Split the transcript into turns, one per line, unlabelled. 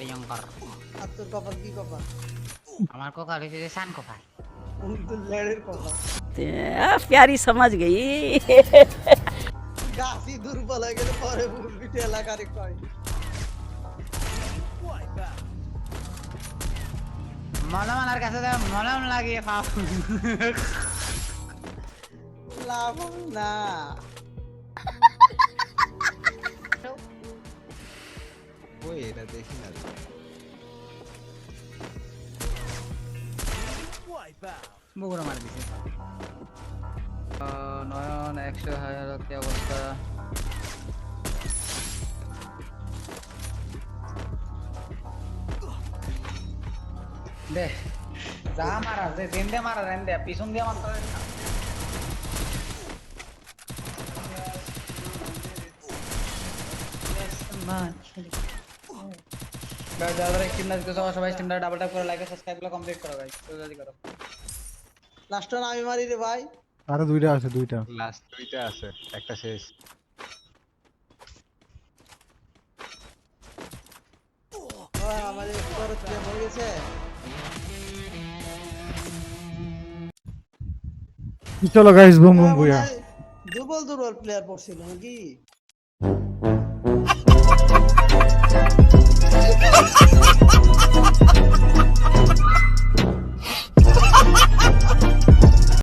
dari
yang kor. Atau কি kopar?
আমার কোকার হয়েছে সান
কোপার প্যারি সমাজ গেই।
গাছি দুর্বল হয়ে গেলে পরে
কাছে মলম লাগিয়ে
লাভ না
ওই এটা দেখি না।
বগুড়া মার দিছে নয়ন একশো হাজার কি অবস্থা দে যা মারা যে দিন দিয়ে মারা দেন দে পিছন দিয়ে মারতে না। Guys, যারা যারা স্ট্রিম দেখতেছো আমার সবাই স্ট্রিমটা ডাবল ট্যাপ করে লাইক সাবস্ক্রাইবগুলো কমপ্লিট করো গাইস জলদি করো।
লাস্ট আমি মারি রে ভাই।
আরও দুইটা আছে দুইটা।
লাস্ট দুইটা আছে একটা শেষ।
আমাদের বড় ছেলে মরে গেছে।
চলো গাইস বুম বুম বুয়া
দুর্বল দুর্বল প্লেয়ার পড়ছিল নাকি? Ha ha ha!